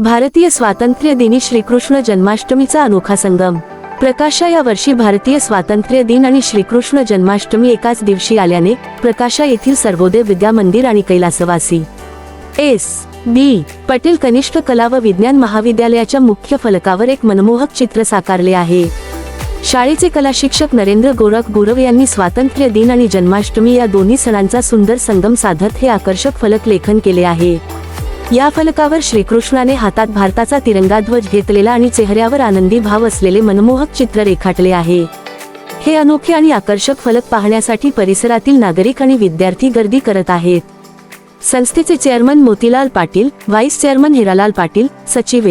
भारतीय स्वातंत्र्य दिनी श्रीकृष्ण जन्माष्टमीचा अनोखा संगम. प्रकाशा या वर्षी भारतीय स्वातंत्र्य दिन आणि श्रीकृष्ण जन्माष्टमी एकाच दिवशी आल्याने प्रकाशा येथील सर्वोदय विद्या मंदिर आणि कैलासवासी. एस. बी. पटेल कनिष्ठ कला व विज्ञान महाविद्यालयाच्या मुख्य फलकावर एक मनमोहक चित्र साकारले आहे. शाळेचे कला शिक्षक नरेंद्र गोरख गुरव यांनी स्वातंत्र्य दिन आणि जन्माष्टमी या दोन्ही सणांचा सुंदर संगम साधत हे आकर्षक फलक लेखन केले आहे. या फलकावर श्रीकृष्णाने हातात भारताचा तिरंगा ध्वज घेतलेला आणि चेहऱ्यावर आनंदी भाव असलेले मनमोहक चित्र रेखाटले आहे. हे अनोखे आणि आकर्षक फलक पाहण्यासाठी परिसरातील नागरिक आणि विद्यार्थी गर्दी करत आहेत. संस्थेचे chairman Motilal Patil vice chairman Hiralal Patil सचिव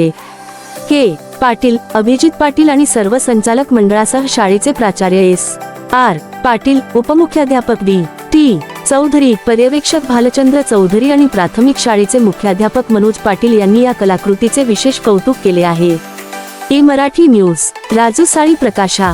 के. पाटील अभिजित पाटील आणि सर्व संचालक मंडळासह शाळेचे प्राचार्य एस. आर. पाटील उपमुख्याध्यापक डी टी. चौधरी पर्यवेक्षक भालचंद्र चौधरी आणि प्राथमिक शाळेचे मुख्याध्यापक मनोज पाटील यांनी या कलाकृतीचे विशेष कौतुक केले आहे. A Marathi news Raju Sali Prakasha.